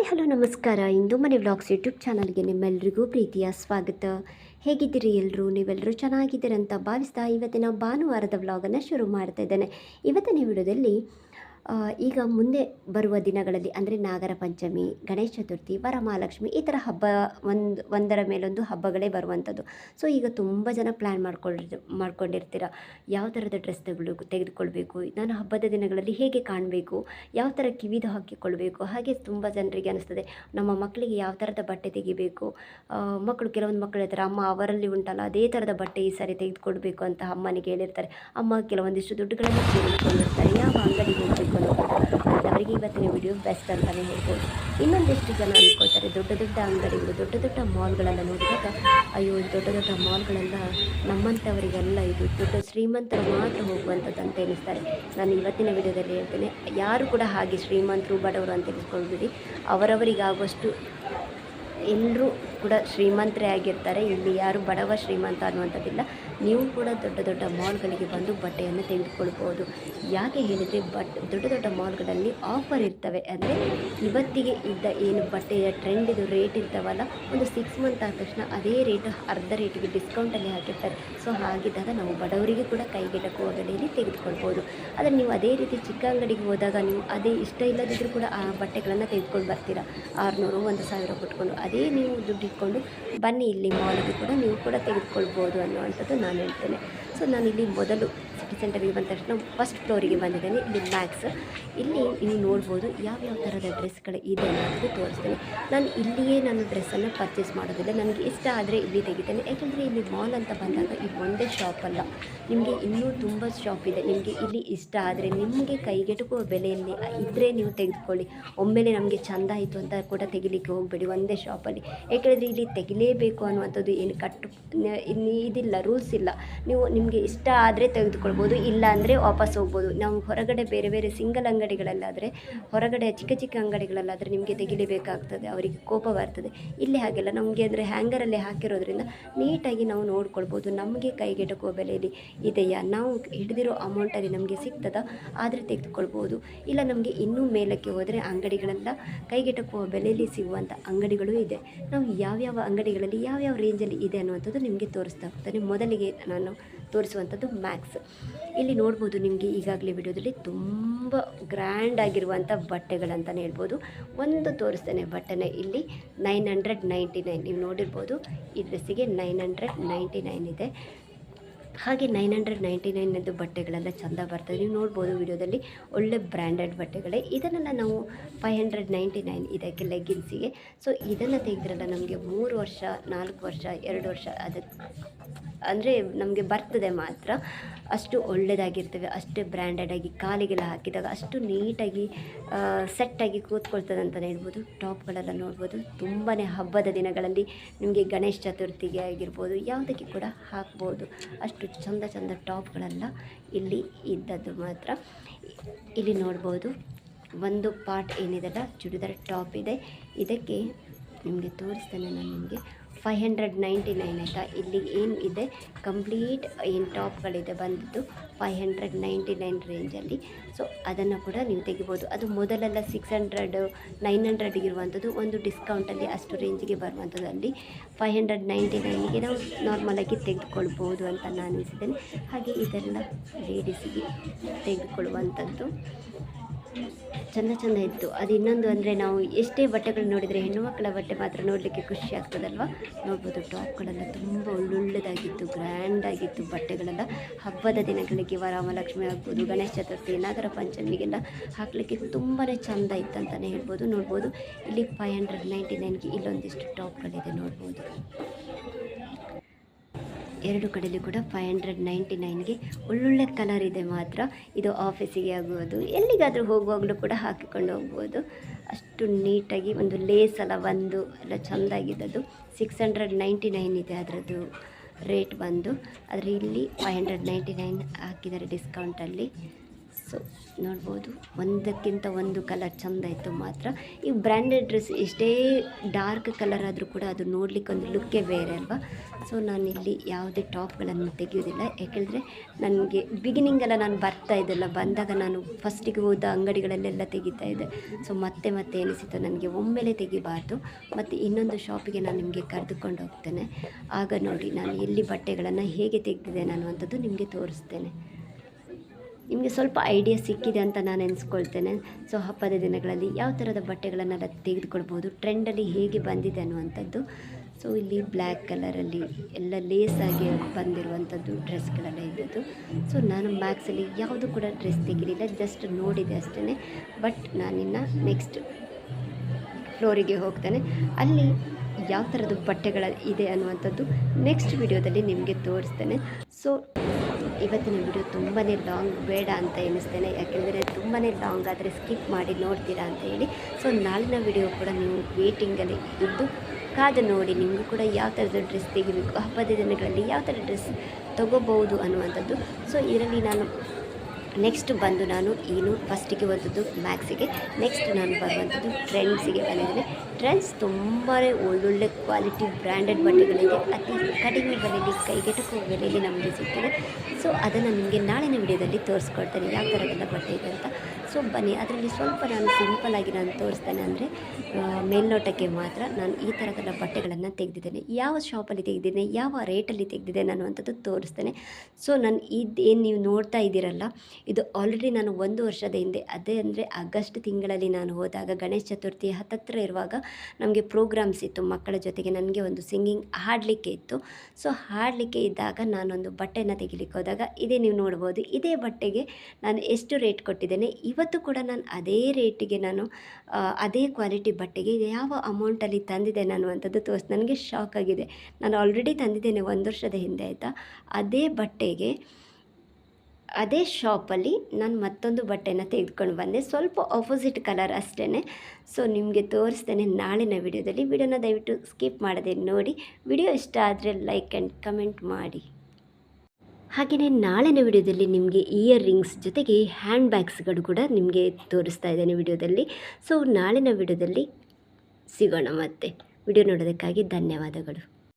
Hi, hello, ನಮಸ್ಕಾರ. ಇಂದು ಮನೆ vlogs YouTube ಚಾನಲ್ಗೆ ನಿಮ್ಮೆಲ್ಲರಿಗೂ ಪ್ರೀತಿಯ ಸ್ವಾಗತ. ಹೇಗಿದ್ದೀರಿ ಎಲ್ಲರೂ ನೀವೆಲ್ಲರೂ ಚೆನ್ನಾಗಿದ್ದೀರಂತ ಭಾವಿಸ್ತಾ ಇವತ್ತಿನ ಭಾನುವಾರದ ವ್ಲಾಗನ್ನು ಶುರು ಮಾಡ್ತಾ ಇದ್ದೇನೆ. ಇವತ್ತಿನ ವಿಡಿಯೋದಲ್ಲಿ ಈಗ ಮುಂದೆ ಬರುವ ದಿನಗಳಲ್ಲಿ ಅಂದರೆ ನಾಗರ ಪಂಚಮಿ, ಗಣೇಶ ಚತುರ್ಥಿ, ವರಮಹಾಲಕ್ಷ್ಮಿ, ಈ ಥರ ಹಬ್ಬ ಒಂದು, ಒಂದರ ಮೇಲೊಂದು ಹಬ್ಬಗಳೇ ಬರುವಂಥದ್ದು. ಸೊ ಈಗ ತುಂಬ ಜನ ಪ್ಲ್ಯಾನ್ ಮಾಡ್ಕೊಳ್ಳಿ ಮಾಡ್ಕೊಂಡಿರ್ತೀರ. ಯಾವ ಥರದ ಡ್ರೆಸ್ ತಗೊಳ್ಳು ತೆಗೆದುಕೊಳ್ಬೇಕು, ನಾನು ಹಬ್ಬದ ದಿನಗಳಲ್ಲಿ ಹೇಗೆ ಕಾಣಬೇಕು, ಯಾವ ಥರ ಕಿವಿದು ಹಾಕಿಕೊಳ್ಬೇಕು, ಹಾಗೆ ತುಂಬ ಜನರಿಗೆ ಅನಿಸ್ತದೆ. ನಮ್ಮ ಮಕ್ಕಳಿಗೆ ಯಾವ ಥರದ ಬಟ್ಟೆ ತೆಗಿಬೇಕು ಮಕ್ಕಳು, ಕೆಲವೊಂದು ಮಕ್ಕಳು ಹೇಳ್ತಾರೆ, ಅಮ್ಮ, ಅವರಲ್ಲಿ ಉಂಟಲ್ಲ, ಅದೇ ಥರದ ಬಟ್ಟೆ ಈ ಸಾರಿ ತೆಗೆದುಕೊಳ್ಬೇಕು ಅಂತ ಅಮ್ಮನಿಗೆ ಹೇಳಿರ್ತಾರೆ. ಅಮ್ಮ ಕೆಲವೊಂದಿಷ್ಟು ದುಡ್ಡುಗಳನ್ನು ತೆಗೆದುಕೊಂಡಿರ್ತಾರೆ ಯಾವ ಅವರಿಗೆ ಇವತ್ತಿನ ವಿಡಿಯೋ ಬೆಸ್ಟ್ ಅಂತಲೇ ಹೇಳ್ಬೋದು. ಇನ್ನೊಂದಿಷ್ಟು ಜನ ಅಂದ್ಕೊಳ್ತಾರೆ ದೊಡ್ಡ ದೊಡ್ಡ ಅಂಗಡಿಗಳು, ದೊಡ್ಡ ದೊಡ್ಡ ಮಾಲ್ಗಳೆಲ್ಲ ನೋಡಿದಾಗ, ಅಯ್ಯೋ ದೊಡ್ಡ ದೊಡ್ಡ ಮಾಲ್ಗಳೆಲ್ಲ ನಮ್ಮಂಥವರಿಗೆಲ್ಲ ಇದು ದೊಡ್ಡ ಶ್ರೀಮಂತರು ಮಾತ್ರ ಹೋಗುವಂಥದ್ದು ಅಂತ ಎನಿಸ್ತಾರೆ. ನಾನು ಇವತ್ತಿನ ವಿಡಿಯೋದಲ್ಲಿ ಹೇಳ್ತೇನೆ, ಯಾರು ಕೂಡ ಹಾಗೆ ಶ್ರೀಮಂತರು, ಬಡವರು ಅಂತ ಎನಿಸ್ಕೊಳ್ಬೇಡಿ. ಅವರವರಿಗಾಗುವಷ್ಟು ಎಲ್ಲರೂ ಕೂಡ ಶ್ರೀಮಂತರೇ ಆಗಿರ್ತಾರೆ. ಇಲ್ಲಿ ಯಾರು ಬಡವ, ಶ್ರೀಮಂತ ಅನ್ನುವಂಥದ್ದಿಲ್ಲ. ನೀವು ಕೂಡ ದೊಡ್ಡ ದೊಡ್ಡ ಮಾಲ್ಗಳಿಗೆ ಬಂದು ಬಟ್ಟೆಯನ್ನು ತೆಗೆದುಕೊಳ್ಬೋದು ಯಾಕೆ ಹೇಳಿದರೆ ಬಟ್, ದೊಡ್ಡ ದೊಡ್ಡ ಮಾಲ್ಗಳಲ್ಲಿ ಆಫರ್ ಇರ್ತವೆ ಅಂದರೆ ಇವತ್ತಿಗೆ ಇದ್ದ ಏನು ಬಟ್ಟೆಯ ಟ್ರೆಂಡಿದು ರೇಟ್ ಇರ್ತಾವಲ್ಲ, ಒಂದು ಸಿಕ್ಸ್ ಮಂತ್ ಆದ ತಕ್ಷಣ ಅದೇ ರೇಟ್, ಅರ್ಧ ರೇಟಿಗೆ ಡಿಸ್ಕೌಂಟಲ್ಲಿ ಹಾಕಿರ್ತಾರೆ. ಸೊ ಹಾಗಿದ್ದಾಗ ನಾವು ಬಡವರಿಗೆ ಕೂಡ ಕೈಗೆಟಕುವ ಬೆಲೆಯಲ್ಲಿ ತೆಗೆದುಕೊಳ್ಬೋದು ಆದರೆ ನೀವು ಅದೇ ರೀತಿ ಚಿಕ್ಕ ಅಂಗಡಿಗೆ ಹೋದಾಗ ನೀವು ಅದೇ ಇಷ್ಟ ಇಲ್ಲದಿದ್ದರೂ ಕೂಡ ಆ ಬಟ್ಟೆಗಳನ್ನು ತೆಗೆದುಕೊಂಡು ಬರ್ತೀರಾ? ಆರುನೂರು, ಒಂದು ಸಾವಿರ ಕೊಟ್ಕೊಂಡು ಅದೇ ನೀವು ದುಡ್ಡು ಇಟ್ಕೊಂಡು ಬನ್ನಿ ಇಲ್ಲಿ ಮಾಲಿಗೆ ಕೂಡ ನೀವು ಕೂಡ ತೆಗೆದುಕೊಳ್ಬೋದು ಅನ್ನುವಂಥದ್ದು ನಾನು ಹೇಳ್ತೇನೆ ಸೊ, ನಾನು ಇಲ್ಲಿ ಮೊದಲು ಸಿಟಿ ಸೆಂಟರ್ಗೆ ಬಂದ ತಕ್ಷಣ ಫಸ್ಟ್ ಫ್ಲೋರಿಗೆ ಬಂದಿದ್ದೇನೆ. ಇಲ್ಲಿ ಮ್ಯಾಕ್ಸ್ ಇಲ್ಲಿ ನೀವು ನೋಡ್ಬೋದು ಯಾವ್ಯಾವ ಥರದ ಡ್ರೆಸ್ಗಳು ಇದೆ ಅನ್ನೋದು ತೋರಿಸ್ತೇನೆ. ನಾನು ಇಲ್ಲಿಯೇ ನಾನು ಡ್ರೆಸ್ಸನ್ನು ಪರ್ಚೇಸ್ ಮಾಡೋದಿಲ್ಲ. ನನಗೆ ಇಷ್ಟ ಆದರೆ ಇಲ್ಲಿ ತೆಗಿತೇನೆ. ಯಾಕೆಂದರೆ ಇಲ್ಲಿ ಮಾಲ್ ಅಂತ ಬಂದಾಗ ಇದು ಒಂದೇ ಶಾಪ್ ಅಲ್ಲ. ನಿಮಗೆ ಇನ್ನೂ ತುಂಬ ಶಾಪ್ ಇದೆ. ನಿಮಗೆ ಇಲ್ಲಿ ಇಷ್ಟ ಆದರೆ ನಿಮಗೆ ಕೈಗೆಟುಕುವ ಬೆಲೆಯಲ್ಲಿ ಇದ್ದರೆ ನೀವು ತೆಗೆದುಕೊಳ್ಳಿ. ಒಮ್ಮೆಲೆ ನಮಗೆ ಚೆಂದ ಆಯಿತು ಅಂತ ಕೂಡ ತೆಗಿಲಿಕ್ಕೆ ಹೋಗಬೇಡಿ. ಒಂದೇ ಶಾಪಲ್ಲಿ ಯಾಕೆಂದರೆ ಇಲ್ಲಿ ತೆಗಿಲೇಬೇಕು ಅನ್ನುವಂಥದ್ದು ಏನು ಕಟ್ಟು ಇದಿಲ್ಲ ರೂಲ್ಸ್ ಇಲ್ಲ. ನೀವು ನಿಮಗೆ ಇಷ್ಟ ಆದರೆ ತೆಗೆದುಕೊಳ್ಬೋದು, ಇಲ್ಲ ಅಂದರೆ ವಾಪಸ್ ಹೋಗ್ಬೋದು. ನಾವು ಹೊರಗಡೆ ಬೇರೆ ಬೇರೆ ಸಿಂಗಲ್ ಅಂಗಡಿಗಳಲ್ಲಾದರೆ, ಹೊರಗಡೆ ಚಿಕ್ಕ ಚಿಕ್ಕ ಅಂಗಡಿಗಳಲ್ಲಾದರೆ ನಿಮಗೆ ತೆಗಿಲೇಬೇಕಾಗ್ತದೆ, ಅವರಿಗೆ ಕೋಪ ಬರ್ತದೆ. ಇಲ್ಲಿ ಹಾಗೆಲ್ಲ ನಮಗೆ ಅಂದರೆ ಹ್ಯಾಂಗರಲ್ಲಿ ಹಾಕಿರೋದ್ರಿಂದ ನೀಟಾಗಿ ನಾವು ನೋಡ್ಕೊಳ್ಬೋದು. ನಮಗೆ ಕೈಗೆಟಕುವ ಬೆಲೆಯಲ್ಲಿ ಇದೆಯಾ? ನಾವು ಹಿಡಿದಿರೋ ಅಮೌಂಟಲ್ಲಿ ನಮಗೆ ಸಿಗ್ತದಾ? ಆದರೆ ತೆಗೆದುಕೊಳ್ಬೋದು. ಇಲ್ಲ ನಮಗೆ ಇನ್ನೂ ಮೇಲಕ್ಕೆ ಹೋದರೆ ಅಂಗಡಿಗಳೆಲ್ಲ ಕೈಗೆಟಕುವ ಬೆಲೆಯಲ್ಲಿ ಸಿಗುವಂಥ ಅಂಗಡಿಗಳು ಇದೆ. ನಾವು ಯಾವ್ಯಾವ ಅಂಗಡಿಗಳಲ್ಲಿ ಯಾವ್ಯಾವ ರೇಂಜಲ್ಲಿ ಇದೆ ಅನ್ನುವಂಥದ್ದು ನಿಮಗೆ ತೋರಿಸ್ತಾ ಹೋಗ್ತಾನೆ. ಮೊದಲಿಗೆ ನಾನು ತೋರಿಸುವಂಥದ್ದು ಮ್ಯಾಕ್ಸ್. ಇಲ್ಲಿ ನೋಡ್ಬೋದು ನಿಮಗೆ ಈಗಾಗಲೇ ವಿಡಿಯೋದಲ್ಲಿ ತುಂಬ ಗ್ರ್ಯಾಂಡ್ ಆಗಿರುವಂಥ ಬಟ್ಟೆಗಳಂತಲೇ ಹೇಳ್ಬೋದು. ಒಂದು ತೋರಿಸ್ತೇನೆ ಬಟ್ಟೆನೇ ಇಲ್ಲಿ ನೈನ್ ಹಂಡ್ರೆಡ್ ನೈಂಟಿ ನೈನ್. ನೀವು ನೋಡಿರ್ಬೋದು ಈ ಡ್ರೆಸ್ಸಿಗೆ ನೈನ್ ಇದೆ. ಹಾಗೆ ನೈನ್ ಹಂಡ್ರೆಡ್ ನೈಂಟಿ ನೈನದ್ದು ಬಟ್ಟೆಗಳೆಲ್ಲ ಚೆಂದ ಬರ್ತದೆ. ನೀವು ನೋಡ್ಬೋದು ವಿಡಿಯೋದಲ್ಲಿ ಒಳ್ಳೆ ಬ್ರ್ಯಾಂಡೆಡ್ ಬಟ್ಟೆಗಳೇ. ಇದನ್ನೆಲ್ಲ ನಾವು ಫೈವ್ ಹಂಡ್ರೆಡ್ ನೈಂಟಿ ನೈನ್ ಇದಕ್ಕೆ ಲೆಗ್ಗಿನ್ಸಿಗೆ ಸೊ ಇದನ್ನು ತೆಗೆದ್ರಲ್ಲ ನಮಗೆ ಮೂರು ವರ್ಷ, ನಾಲ್ಕು ವರ್ಷ, ಎರಡು ವರ್ಷ ಅದು ಅಂದರೆ ನಮಗೆ ಬರ್ತದೆ ಮಾತ್ರ. ಅಷ್ಟು ಒಳ್ಳೆಯದಾಗಿರ್ತವೆ ಅಷ್ಟೇ ಬ್ರ್ಯಾಂಡೆಡ್ ಆಗಿ ಕಾಲಿಗೆಲ್ಲ ಹಾಕಿದಾಗ ಅಷ್ಟು ನೀಟಾಗಿ ಸೆಟ್ಟಾಗಿ ಕೂತ್ಕೊಳ್ತದೆ ಅಂತಲೇ ಹೇಳ್ಬೋದು. ಟಾಪ್ಗಳೆಲ್ಲ ನೋಡ್ಬೋದು. ತುಂಬಾ ಹಬ್ಬದ ದಿನಗಳಲ್ಲಿ ನಿಮಗೆ ಗಣೇಶ ಚತುರ್ಥಿಗೆ ಆಗಿರ್ಬೋದು, ಯಾವುದಕ್ಕೆ ಕೂಡ ಹಾಕ್ಬೋದು. ಅಷ್ಟು ಚಂದ ಚಂದ ಟಾಪ್ಗಳೆಲ್ಲ ಇಲ್ಲಿ ಇದ್ದದ್ದು ಮಾತ್ರ. ಇಲ್ಲಿ ನೋಡ್ಬೋದು ಒಂದು ಪಾರ್ಟ್ ಏನಿದೆಲ್ಲ ಚೂಡಿದಾರ್ ಟಾಪ್ ಇದೆ. ಇದಕ್ಕೆ ನಿಮಗೆ ತೋರಿಸ್ತೇನೆ ನಾನು ನಿಮಗೆ. ಫೈ ಹಂಡ್ರೆಡ್ ನೈಂಟಿ ನೈನ್ ಆಯಿತಾ? ಇಲ್ಲಿ ಏನು ಇದೆ? ಕಂಪ್ಲೀಟ್ ಏನು ಟಾಪ್ಗಳಿದೆ ಬಂದಿದ್ದು? ಫೈವ್ ಹಂಡ್ರೆಡ್ ನೈಂಟಿ ನೈನ್ ರೇಂಜಲ್ಲಿ. ಸೊ ಅದನ್ನು ಕೂಡ ನೀವು ತೆಗಿಬೋದು. ಅದು ಮೊದಲೆಲ್ಲ ಸಿಕ್ಸ್ ಹಂಡ್ರೆಡ್, ನೈನ್ ಹಂಡ್ರೆಡ್ ಇರುವಂಥದ್ದು. ಒಂದು ಡಿಸ್ಕೌಂಟಲ್ಲಿ ಅಷ್ಟು ರೇಂಜಿಗೆ ಬರುವಂಥದ್ದಲ್ಲಿ ಫೈವ್ ಹಂಡ್ರೆಡ್ ನೈಂಟಿ ನೈನಿಗೆ ನಾವು ನಾರ್ಮಲಾಗಿ ತೆಗೆದುಕೊಳ್ಬೋದು ಅಂತ ನಾನು ಅನಿಸಿದ್ದೇನೆ ಹಾಗೆ ಇದೆಲ್ಲ ಲೇಡೀಸಿಗೆ ತೆಗೆದುಕೊಳ್ಳುವಂಥದ್ದು. ಚಂದ ಚಂದ ಇತ್ತು. ಅದು ಇನ್ನೊಂದು ಅಂದರೆ ನಾವು ಎಷ್ಟೇ ಬಟ್ಟೆಗಳು ನೋಡಿದರೆ ಹೆಣ್ಣು ಮಕ್ಕಳ ಬಟ್ಟೆ ಮಾತ್ರ ನೋಡಲಿಕ್ಕೆ ಖುಷಿ ಆಗ್ತದಲ್ವ? ನೋಡ್ಬೋದು ಟಾಪ್ಗಳೆಲ್ಲ ತುಂಬ ಒಳ್ಳೊಳ್ಳೆದಾಗಿತ್ತು ಗ್ರ್ಯಾಂಡ್ ಆಗಿತ್ತು ಬಟ್ಟೆಗಳೆಲ್ಲ. ಹಬ್ಬದ ದಿನಗಳಿಗೆ ವರಮಹಾಲಕ್ಷ್ಮಿ ಆಗ್ಬೋದು, ಗಣೇಶ ಚತುರ್ಥಿ, ನಾಗರ ಪಂಚಮಿಗೆಲ್ಲ ಹಾಕಲಿಕ್ಕೆ ತುಂಬಾ ಚೆಂದ ಇತ್ತು ಅಂತಲೇ ಹೇಳ್ಬೋದು. ನೋಡ್ಬೋದು, ಇಲ್ಲಿ ಫೈವ್ ಹಂಡ್ರೆಡ್ ನೈಂಟಿ ನೈನ್ಗೆ ಇಲ್ಲೊಂದಿಷ್ಟು ಟಾಪ್ಗಳಿದೆ ನೋಡ್ಬೋದು. ಎರಡು ಕಡೆಯಲ್ಲೂ ಕೂಡ ಫೈವ್ ಹಂಡ್ರೆಡ್ ನೈಂಟಿ ನೈನ್ಗೆ ಒಳ್ಳೊಳ್ಳೆ ಕಲರ್ ಇದೆ ಮಾತ್ರ. ಇದು ಆಫೀಸಿಗೆ ಆಗ್ಬೋದು ಎಲ್ಲಿಗಾದರೂ ಹೋಗುವಾಗಲೂ ಕೂಡ ಹಾಕಿಕೊಂಡು ಹೋಗ್ಬೋದು. ಅಷ್ಟು ನೀಟಾಗಿ ಒಂದು ಲೇಸ್ ಎಲ್ಲ ಬಂದು, ಎಲ್ಲ ಅದು ಸಿಕ್ಸ್ ಹಂಡ್ರೆಡ್ ನೈಂಟಿ ನೈನ್ ಇದೆ ಅದರದ್ದು ರೇಟ್ ಬಂದು. ಆದರೆ ಇಲ್ಲಿ ಫೈವ್ ಹಂಡ್ರೆಡ್ ನೈಂಟಿ ನೈನ್ ಹಾಕಿದ್ದಾರೆ ಡಿಸ್ಕೌಂಟಲ್ಲಿ ಸೊ ನೋಡ್ಬೋದು. ಒಂದಕ್ಕಿಂತ ಒಂದು ಕಲರ್ ಚೆಂದ ಇತ್ತು ಮಾತ್ರ. ಈ ಬ್ರ್ಯಾಂಡೆಡ್ ಡ್ರೆಸ್ ಎಷ್ಟೇ ಡಾರ್ಕ್ ಕಲರ್ ಆದರೂ ಕೂಡ ಅದು ನೋಡಲಿಕ್ಕೆ ಒಂದು ಲುಕ್ಕೇ ಬೇರೆ ಅಲ್ವಾ? ಸೊ ನಾನಿಲ್ಲಿ ಯಾವುದೇ ಟಾಪ್ಗಳನ್ನು ತೆಗೆಯೋದಿಲ್ಲ ಯಾಕೆಂದರೆ ನನಗೆ ಬಿಗಿನಿಂಗೆಲ್ಲ ನಾನು ಬರ್ತಾ ಇದ್ದಲ್ಲ. ಬಂದಾಗ ನಾನು ಫಸ್ಟಿಗೆ ಹೋದ ಅಂಗಡಿಗಳಲ್ಲೆಲ್ಲ ತೆಗಿತಾ ಇದ್ದೆ. ಸೊ ಮತ್ತೆ ಮತ್ತೆ ಎನಿಸಿತು ನನಗೆ. ಒಮ್ಮೆಲೆ ತೆಗಿಬಾರ್ದು. ಮತ್ತು ಇನ್ನೊಂದು ಶಾಪಿಗೆ ನಾನು ನಿಮಗೆ ಕರೆದುಕೊಂಡು ಹೋಗ್ತೇನೆ. ಆಗ ನೋಡಿ ನಾನು ಎಲ್ಲಿ ಬಟ್ಟೆಗಳನ್ನು ಹೇಗೆ ತೆಗೆದಿದೆ ನಾನು ಅಂಥದ್ದು ನಿಮಗೆ ತೋರಿಸ್ತೇನೆ. ನಿಮಗೆ ಸ್ವಲ್ಪ ಐಡಿಯಾ ಸಿಕ್ಕಿದೆ ಅಂತ ನಾನು ಅನ್ಸ್ಕೊಳ್ತೇನೆ ಸೊ ಹಬ್ಬದ ದಿನಗಳಲ್ಲಿ ಯಾವ ಥರದ ಬಟ್ಟೆಗಳನ್ನೆಲ್ಲ ತೆಗೆದುಕೊಳ್ಬೋದು ಟ್ರೆಂಡಲ್ಲಿ ಹೇಗೆ ಬಂದಿದೆ ಅನ್ನುವಂಥದ್ದು. ಸೊ ಇಲ್ಲಿ ಬ್ಲ್ಯಾಕ್ ಕಲರಲ್ಲಿ ಎಲ್ಲ ಲೇಸಾಗಿ ಬಂದಿರುವಂಥದ್ದು ಡ್ರೆಸ್ಗಳೆಲ್ಲ ಇದ್ದದ್ದು. ಸೊ ನಾನು ಮ್ಯಾಕ್ಸಲ್ಲಿ ಯಾವುದು ಕೂಡ ಡ್ರೆಸ್ ತೆಗಿಲಿಲ್ಲ ಜಸ್ಟ್ ನೋಡಿದೆ ಅಷ್ಟೇ ಬಟ್ ನಾನಿನ್ನು ನೆಕ್ಸ್ಟ್ ಫ್ಲೋರಿಗೆ ಹೋಗ್ತೇನೆ. ಅಲ್ಲಿ ಯಾವ ಥರದ್ದು ಬಟ್ಟೆಗಳ ಇದೆ ಅನ್ನುವಂಥದ್ದು ನೆಕ್ಸ್ಟ್ ವಿಡಿಯೋದಲ್ಲಿ ನಿಮಗೆ ತೋರಿಸ್ತೇನೆ. ಸೊ ಇವತ್ತಿನ ವಿಡಿಯೋ ತುಂಬಾ ಲಾಂಗ್, ಬೇಡ ಅಂತ ಎನಿಸ್ತೇನೆ ಯಾಕೆಂದರೆ ತುಂಬಾ ಲಾಂಗ್ ಆದರೆ ಸ್ಕಿಪ್ ಮಾಡಿ ನೋಡ್ತೀರಾ ಅಂತ ಹೇಳಿ. ಸೊ ನಾಳಿನ ವಿಡಿಯೋ ಕೂಡ ನೀವು ವೇಟಿಂಗಲ್ಲಿ ಇದ್ದು ಕಾದು ನೋಡಿ, ನಿಮಗೂ ಕೂಡ ಯಾವ ಥರದ ಡ್ರೆಸ್ ತೆಗಿಬೇಕು, ಹಬ್ಬದ ದಿನಗಳಲ್ಲಿ ಯಾವ ಥರ ಡ್ರೆಸ್ ತೊಗೋಬೋದು ಅನ್ನುವಂಥದ್ದು. ಸೊ ಇದರಲ್ಲಿ ನಾನು ನೆಕ್ಸ್ಟ್ ಬಂದು ನಾನು ಏನು ಫಸ್ಟಿಗೆ ಬಂದದ್ದು ಮ್ಯಾಕ್ಸಿಗೆ ನೆಕ್ಸ್ಟ್ ನಾನು ಬರುವಂಥದ್ದು ಟ್ರೆಂಡ್ಸಿಗೆ ಬಂದಿದ್ದೇನೆ. ಟ್ರೆಂಡ್ಸ್ ತುಂಬಾ ಒಳ್ಳೊಳ್ಳೆ ಕ್ವಾಲಿಟಿ ಬ್ರ್ಯಾಂಡೆಡ್ ಬಟ್ಟೆಗಳಿದೆ. ಅತಿ ಕಡಿಮೆ ಬೆಲೆಯಲ್ಲಿ, ಕೈಗೆಟಕುವ ಬೆಲೆಯಲ್ಲಿ ನಮಗೆ ಸಿಗ್ತದೆ. ಸೊ ಅದನ್ನು ನಿಮಗೆ ನಾಳಿನ ವಿಡಿಯೋದಲ್ಲಿ ತೋರಿಸ್ಕೊಡ್ತೇನೆ. ಯಾವ ಥರದ್ದೆಲ್ಲ ಬಟ್ಟೆ ಇದೆ ಅಂತ. ಸೊ ಬನ್ನಿ ಅದರಲ್ಲಿ ಸ್ವಲ್ಪ ನಾನು ಸಿಂಪಲಾಗಿ ನಾನು ತೋರಿಸ್ತೇನೆ ಅಂದರೆ ಮೇಲ್ನೋಟಕ್ಕೆ ಮಾತ್ರ ನಾನು ಈ ಥರದೆಲ್ಲ ಬಟ್ಟೆಗಳನ್ನು ತೆಗೆದಿದ್ದೇನೆ. ಯಾವ ಶಾಪಲ್ಲಿ ತೆಗೆದಿದ್ದೇನೆ, ಯಾವ ರೇಟಲ್ಲಿ ತೆಗೆದಿದ್ದೇನೆ ಅನ್ನುವಂಥದ್ದು ತೋರಿಸ್ತೇನೆ. ಸೊ ನಾನು ಇದೇನು ನೀವು ನೋಡ್ತಾ ಇದ್ದೀರಲ್ಲ, ಇದು ಆಲ್ರೆಡಿ ನಾನು ಒಂದು ವರ್ಷದ ಹಿಂದೆ, ಅದೇ ಅಂದರೆ ಆಗಸ್ಟ್ ತಿಂಗಳಲ್ಲಿ ನಾನು ಹೋದಾಗ, ಗಣೇಶ ಚತುರ್ಥಿ ಹತ್ತತ್ರ ಇರುವಾಗ ನಮಗೆ ಪ್ರೋಗ್ರಾಮ್ಸ್ ಇತ್ತು, ಮಕ್ಕಳ ಜೊತೆಗೆ ನನಗೆ ಒಂದು ಸಿಂಗಿಂಗ್ ಹಾಡಲಿಕ್ಕೆ ಇತ್ತು. ಸೊ ಹಾಡಲಿಕ್ಕೆ ಇದ್ದಾಗ ನಾನೊಂದು ಬಟ್ಟೆನ ತೆಗಿಲಿಕ್ಕೆ ಹೋದಾಗ, ಇದೇ ನೀವು ನೋಡ್ಬೋದು, ಇದೇ ಬಟ್ಟೆಗೆ ನಾನು ಎಷ್ಟು ರೇಟ್ ಕೊಟ್ಟಿದ್ದೇನೆ ಇವತ್ತು ಕೂಡ ನಾನು ಅದೇ ರೇಟಿಗೆ ನಾನು ಅದೇ ಕ್ವಾಲಿಟಿ ಬಟ್ಟೆಗೆ ಯಾವ ಅಮೌಂಟಲ್ಲಿ ತಂದಿದ್ದೆ ನಾನು ಅಂಥದ್ದು ತೋರಿಸ್, ನನಗೆ ಶಾಕ್ ಆಗಿದೆ. ನಾನು ಆಲ್ರೆಡಿ ತಂದಿದ್ದೇನೆ ಒಂದು ವರ್ಷದ ಹಿಂದೆ ಆಯಿತಾ? ಅದೇ ಬಟ್ಟೆಗೆ, ಅದೇ ಶಾಪಲ್ಲಿ ನಾನು ಮತ್ತೊಂದು ಬಟ್ಟೆನ ತೆಗೆದುಕೊಂಡು ಬಂದೆ. ಸ್ವಲ್ಪ ಆಪೋಸಿಟ್ ಕಲರ್ ಅಷ್ಟೇ ಸೊ ನಿಮಗೆ ತೋರಿಸ್ತೇನೆ ನಾಳಿನ ವಿಡಿಯೋದಲ್ಲಿ. ವಿಡಿಯೋನ ದಯವಿಟ್ಟು ಸ್ಕಿಪ್ ಮಾಡದೆ ನೋಡಿ. ವಿಡಿಯೋ ಇಷ್ಟ ಆದರೆ ಲೈಕ್ ಆ್ಯಂಡ್ ಕಮೆಂಟ್ ಮಾಡಿ. ಹಾಗೆಯೇ ನಾಳಿನ ವಿಡಿಯೋದಲ್ಲಿ ನಿಮಗೆ ಇಯರ್ ರಿಂಗ್ಸ್ ಜೊತೆಗೆ ಹ್ಯಾಂಡ್ ಬ್ಯಾಗ್ಸ್ಗಳು ಕೂಡ ನಿಮಗೆ ತೋರಿಸ್ತಾ ಇದ್ದೇನೆ ವಿಡಿಯೋದಲ್ಲಿ. ಸೊ ನಾಳಿನ ವಿಡಿಯೋದಲ್ಲಿ ಸಿಗೋಣ ಮತ್ತೆ. ವಿಡಿಯೋ ನೋಡೋದಕ್ಕಾಗಿ ಧನ್ಯವಾದಗಳು.